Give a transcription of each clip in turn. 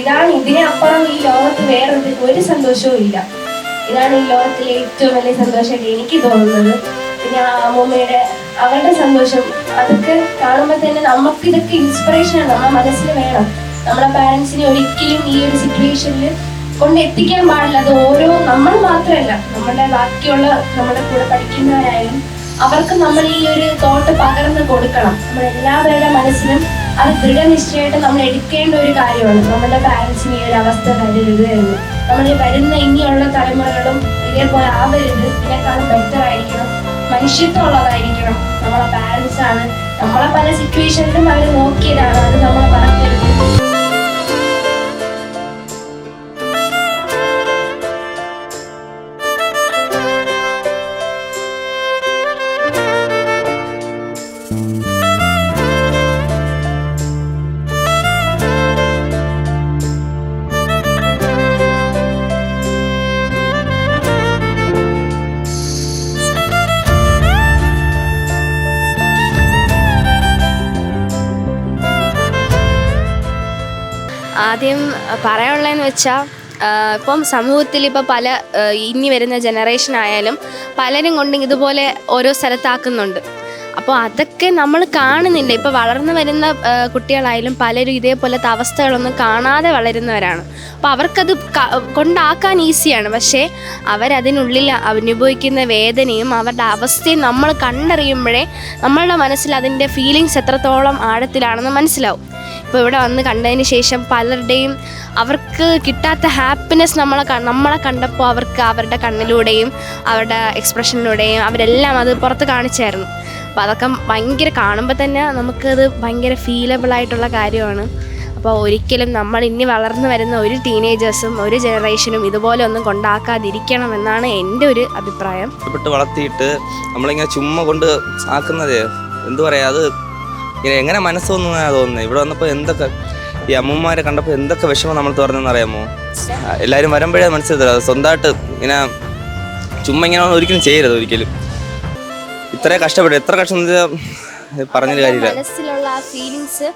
ഇതാണ് ഇതിനപ്പുറം ഈ ലോകത്ത് വേറൊരു ഒരു സന്തോഷവും ഇല്ല. ഇതാണ് ഈ ലോകത്തിലെ ഏറ്റവും വലിയ സന്തോഷമായിട്ട് എനിക്ക് തോന്നുന്നത്. പിന്നെ അമ്മൂമ്മയുടെ അവരുടെ സന്തോഷം. അതൊക്കെ കാണുമ്പോൾ തന്നെ നമുക്ക് ഇതൊക്കെ ഇൻസ്പിറേഷൻ ആണ്. നമ്മുടെ മനസ്സിൽ വേണം. നമ്മുടെ പാരൻസിനെ ഒരിക്കലും ഈ ഒരു സിറ്റുവേഷനിൽ കൊണ്ട് എത്തിക്കാൻ പാടില്ല. അത് ഓരോ നമ്മൾ മാത്രമല്ല. നമ്മുടെ ബാക്കിയുള്ള നമ്മുടെ കൂടെ പഠിക്കുന്നവരായാലും അവർക്ക് നമ്മൾ ഈ ഒരു തോട്ട് പകർന്ന് കൊടുക്കണം. നമ്മൾ എല്ലാവരുടെ മനസ്സിലും അത് ദൃഢനിശ്ചയമായിട്ട് നമ്മൾ എടുക്കേണ്ട ഒരു കാര്യമാണ്. നമ്മുടെ പാരൻസിന് ഈ ഒരു അവസ്ഥ വരരുത് എന്ന് നമ്മൾ വരുന്ന ഇനിയുള്ള തലമുറകളും ഇതേപോലെ ആവരുത്. ഇതിനേക്കാളും ബെറ്റർ ആയിരിക്കണം. മനുഷ്യത്വമുള്ളതായിരിക്കണം. നമ്മളെ പാരൻസ് ആണ്. നമ്മളെ പല സിറ്റുവേഷനിലും ആദ്യം പറയാനുള്ളതെന്ന് വെച്ചാൽ ഇപ്പം സമൂഹത്തിൽ ഇപ്പോൾ പല ഇനി വരുന്ന ജനറേഷൻ ആയാലും പലരും കൊണ്ട് ഇതുപോലെ ഓരോ സ്ഥലത്താക്കുന്നുണ്ട്. അപ്പോൾ അതൊക്കെ നമ്മൾ കാണുന്നില്ല. ഇപ്പോൾ വളർന്നു വരുന്ന കുട്ടികളായാലും പലരും ഇതേപോലത്തെ അവസ്ഥകളൊന്നും കാണാതെ വളരുന്നവരാണ്. അപ്പോൾ അവർക്കത് കൊണ്ടാക്കാൻ ഈസിയാണ്. പക്ഷേ അവരതിനുള്ളിൽ അനുഭവിക്കുന്ന വേദനയും അവരുടെ അവസ്ഥയും നമ്മൾ കണ്ടറിയുമ്പോഴേ നമ്മളുടെ മനസ്സിൽ അതിന്റെ ഫീലിങ്സ് എത്രത്തോളം ആഴത്തിലാണെന്ന് മനസ്സിലാവും. ഇപ്പോൾ ഇവിടെ വന്ന് കണ്ടതിന് ശേഷം പലരുടെയും അവർക്ക് കിട്ടാത്ത ഹാപ്പിനെസ് നമ്മളെ നമ്മളെ കണ്ടപ്പോൾ അവർക്ക് അവരുടെ കണ്ണിലൂടെയും അവരുടെ എക്സ്പ്രഷനിലൂടെയും അവരെല്ലാം അത് പുറത്ത് കാണിച്ചായിരുന്നു. അപ്പോൾ അതൊക്കെ ഭയങ്കര കാണുമ്പോൾ തന്നെ നമുക്കത് ഭയങ്കര ഫീലബിൾ ആയിട്ടുള്ള കാര്യമാണ്. അപ്പോൾ ഒരിക്കലും നമ്മൾ ഇനി വളർന്നു വരുന്ന ഒരു ടീനേജേഴ്സും ഒരു ജനറേഷനും ഇതുപോലെ ഒന്നും കൊണ്ടാക്കാതിരിക്കണം എന്നാണ് എന്റെ ഒരു അഭിപ്രായം. വളർത്തിയിട്ട് നമ്മളിങ്ങനെ ചുമ്മാ കൊണ്ട് ആക്കുന്നത് എന്തു പറയാ അത് ഇങ്ങനെ എങ്ങനെ മനസ്സ് തോന്നുന്നതാണ് തോന്നുന്നത് ഇവിടെ വന്നപ്പോൾ എന്തൊക്കെ ഈ അമ്മമാരെ കണ്ടപ്പോൾ എന്തൊക്കെ വിഷമം നമ്മൾ തുറന്നെന്ന് അറിയാമോ എല്ലാവരും വരുമ്പോഴേ മനസ്സിലായത് സ്വന്തമായിട്ട് ഇങ്ങനെ ചുമ്മാ ഇങ്ങനെ ഒരിക്കലും ചെയ്യരുത് ഒരിക്കലും. ഇത്ര കഷ്ടപ്പെട്ടു എത്ര കഷ്ടം പറഞ്ഞൊരു കാര്യമില്ല. മനസ്സിലുള്ള ഫീലിങ്സ്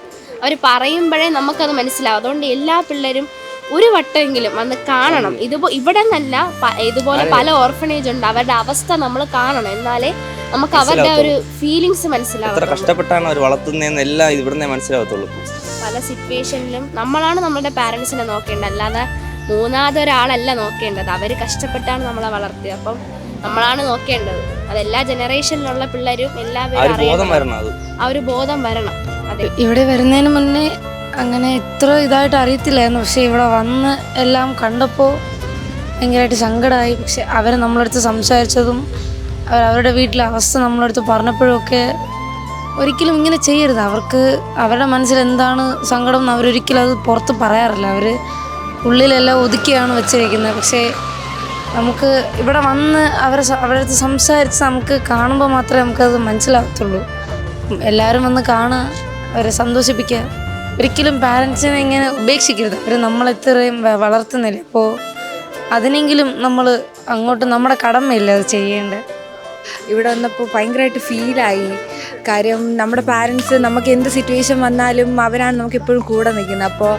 അവർ പറയുമ്പോഴേ നമുക്കത് മനസ്സിലാവും. അതുകൊണ്ട് എല്ലാ പിള്ളേരും ഒരു വട്ടമെങ്കിലും വന്ന് കാണണം. ഇതുപോ ഇവിടെ നിന്നല്ല ഇതുപോലെ പല ഓർഫനേജ് ഉണ്ട്. അവരുടെ അവസ്ഥ നമ്മൾ കാണണം. എന്നാലേ നമുക്ക് അവരുടെ ഒരു ഫീലിങ്സ് മനസ്സിലാവും കഷ്ടപ്പെട്ടാണ് അവർ വളർത്തുന്നതെന്ന് എല്ലാം ഇവിടുന്നേ മനസ്സിലാവത്തുള്ളൂ. പല സിറ്റുവേഷനിലും നമ്മളാണ് നമ്മുടെ പാരൻസിനെ നോക്കേണ്ടത്. അല്ലാതെ മൂന്നാമത് ഒരാളല്ല നോക്കേണ്ടത്. അവർ കഷ്ടപ്പെട്ടാണ് നമ്മളെ വളർത്തിയത് അപ്പം നമ്മളാണ് നോക്കേണ്ടത്. അതെല്ലാ ജനറേഷനിലുള്ള പിള്ളേരും എല്ലാവരും ബോധം വരണം അത്. ആ ഒരു ബോധം വരണം. അതെ. ഇവിടെ വരുന്നതിന് മുന്നേ അങ്ങനെ ഇത്ര ഇതായിട്ട് അറിയത്തില്ലായിരുന്നു. പക്ഷെ ഇവിടെ വന്ന് എല്ലാം കണ്ടപ്പോൾ ഭയങ്കരമായിട്ട് സങ്കടമായി. പക്ഷെ അവർ നമ്മളടുത്ത് സംസാരിച്ചതും അവർ അവരുടെ വീട്ടിലെ അവസ്ഥ നമ്മളടുത്ത് പറഞ്ഞപ്പോഴൊക്കെ ഒരിക്കലും ഇങ്ങനെ ചെയ്യരുത്. അവർക്ക് അവരുടെ മനസ്സിൽ എന്താണ് സങ്കടം എന്ന് അവരൊരിക്കലും അത് പുറത്ത് പറയാറില്ല. അവർ ഉള്ളിലെല്ലാം ഒതുക്കിയാണ് വെച്ചിരിക്കുന്നത്. പക്ഷേ നമുക്ക് ഇവിടെ വന്ന് അവരെ അവരുടെ അടുത്ത് സംസാരിച്ച് നമുക്ക് കാണുമ്പോൾ മാത്രമേ നമുക്കത് മനസ്സിലാകത്തുള്ളൂ. എല്ലാവരും വന്ന് കാണുക അവരെ സന്തോഷിപ്പിക്കുക. ഒരിക്കലും പാരൻസിനെ ഇങ്ങനെ ഉപേക്ഷിക്കരുത്. അവർ നമ്മളെത്രയും വളർത്തുന്നില്ല. അപ്പോൾ അതിനെങ്കിലും നമ്മൾ അങ്ങോട്ട് നമ്മുടെ കടമയില്ല അത് ചെയ്യേണ്ടത്? ഇവിടെ വന്നപ്പോൾ ഭയങ്കരമായിട്ട് ഫീലായി കാര്യം നമ്മുടെ പാരൻസ് നമുക്ക് എന്ത് സിറ്റുവേഷൻ വന്നാലും അവരാണ് നമുക്ക് എപ്പോഴും കൂടെ നിൽക്കുന്നത്. അപ്പോൾ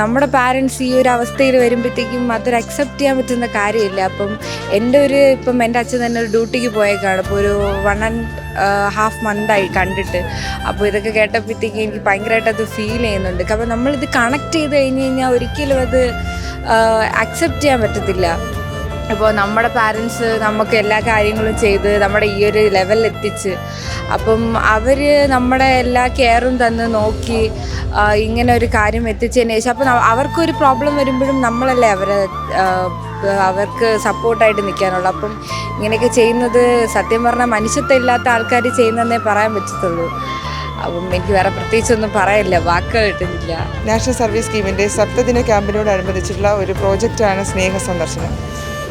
നമ്മുടെ പാരൻസ് ഈ ഒരു അവസ്ഥയിൽ വരുമ്പോഴത്തേക്കും അതൊരു അക്സെപ്റ്റ് ചെയ്യാൻ പറ്റുന്ന കാര്യമില്ല. അപ്പം എന്റെ ഒരു ഇപ്പം എന്റെ അച്ഛൻ തന്നെ ഒരു ഡ്യൂട്ടിക്ക് പോയേക്കാണ്. അപ്പോൾ ഒരു വൺ ആൻഡ് ഹാഫ് മന്തായി കണ്ടിട്ട്. അപ്പോൾ ഇതൊക്കെ കേട്ടപ്പോഴത്തേക്കും എനിക്ക് ഭയങ്കരമായിട്ട് അത് ഫീൽ ചെയ്യുന്നുണ്ട്. അപ്പോൾ നമ്മളിത് കണക്ട് ചെയ്ത് കഴിഞ്ഞ് കഴിഞ്ഞാൽ ഒരിക്കലും അത് അക്സെപ്റ്റ് ചെയ്യാൻ പറ്റത്തില്ല. അപ്പോൾ നമ്മുടെ പാരൻസ് നമുക്ക് എല്ലാ കാര്യങ്ങളും ചെയ്ത് നമ്മുടെ ഈ ഒരു ലെവലിൽ എത്തിച്ച് അപ്പം അവർ നമ്മുടെ എല്ലാ കെയറും തന്ന് നോക്കി ഇങ്ങനെ ഒരു കാര്യം എത്തിച്ചതിന് ശേഷം അപ്പം അവർക്കൊരു പ്രോബ്ലം വരുമ്പോഴും നമ്മളല്ലേ അവരെ അവർക്ക് സപ്പോർട്ടായിട്ട് നിൽക്കാനുള്ളൂ അപ്പം ഇങ്ങനെയൊക്കെ ചെയ്യുന്നത് സത്യം പറഞ്ഞാൽ മനുഷ്യത്വം ഇല്ലാത്ത ആൾക്കാർ ചെയ്യുന്നതെന്നേ പറയാൻ പറ്റത്തുള്ളൂ. അപ്പം എനിക്ക് വേറെ പ്രത്യേകിച്ചൊന്നും പറയില്ല വാക്കുകൾ കിട്ടുന്നില്ല. നാഷണൽ സർവീസ് സ്കീമിന്റെ സപ്തദിന ക്യാമ്പിനോടനുബന്ധിച്ചിട്ടുള്ള ഒരു പ്രോജക്റ്റാണ് സ്നേഹ സന്ദർശനം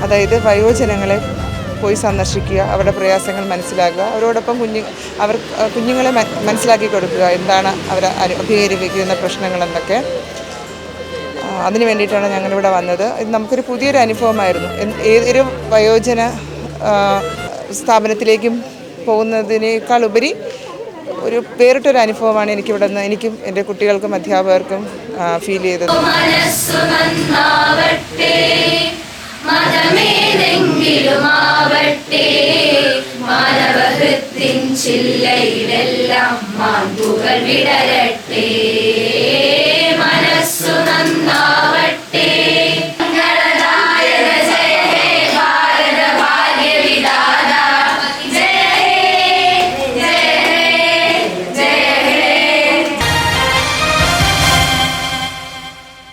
അതായത് വയോജനങ്ങളെ പോയി സന്ദർശിക്കുക അവരുടെ പ്രയാസങ്ങൾ മനസ്സിലാക്കുക അവരോടൊപ്പം കുഞ്ഞു അവർ കുഞ്ഞുങ്ങളെ മനസ്സിലാക്കി കൊടുക്കുക എന്താണ് അവർ അഭിമുഖീകരിക്കുന്ന പ്രശ്നങ്ങളെന്നൊക്കെ. അതിനു വേണ്ടിയിട്ടാണ് ഞങ്ങളിവിടെ വന്നത്. ഇത് നമുക്കൊരു പുതിയൊരു അനുഭവമായിരുന്നു. ഏതൊരു വയോജന സ്ഥാപനത്തിലേക്കും പോകുന്നതിനേക്കാൾ ഉപരി ഒരു വേറിട്ടൊരു അനുഭവമാണ് എനിക്കിവിടെ നിന്ന് എനിക്കും എന്റെ കുട്ടികൾക്കും അധ്യാപകർക്കും ഫീൽ ചെയ്തത്. മതമേതെങ്കിലുമാവട്ടെ മാനവഹൃത്തിൻ ചില്ലയിലെല്ലാം മാൻ പുകൾ വിടരട്ടെ.